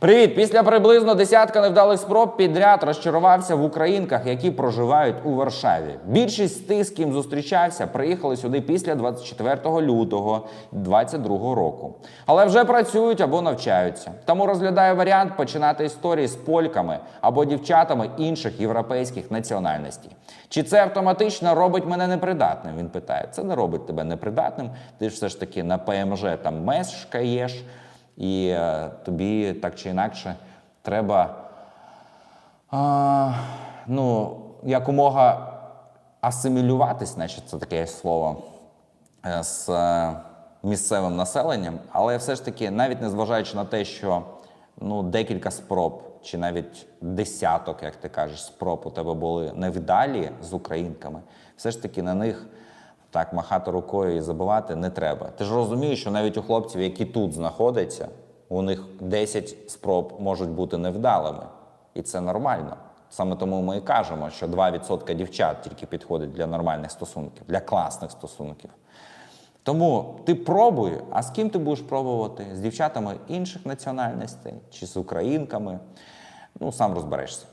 Привіт! Після приблизно десятка невдалих спроб підряд розчарувався в українках, які проживають у Варшаві. Більшість з тих, з ким зустрічався, приїхали сюди після 24 лютого 2022 року. Але вже працюють або навчаються. Тому розглядаю варіант починати історії з польками або дівчатами інших європейських національностей. Чи це автоматично робить мене непридатним? Він питає. Це не робить тебе непридатним. Ти ж все ж таки на ПМЖ там мешкаєш. І е, тобі так чи інакше треба а, ну, якомога асимілюватись, значить, це таке слово, е, з е, місцевим населенням, але все ж таки, навіть незважаючи на те, що ну, декілька спроб, чи навіть десяток, як ти кажеш, спроб у тебе були невдалі з українками, все ж таки на них так махати рукою і забивати не треба. Ти ж розумієш, що навіть у хлопців, які тут знаходяться, у них 10 спроб можуть бути невдалими. І це нормально. Саме тому ми і кажемо, що 2% дівчат тільки підходить для нормальних стосунків, для класних стосунків. Тому ти пробуй, а з ким ти будеш пробувати? З дівчатами інших національностей чи з українками? Ну, сам розберешся.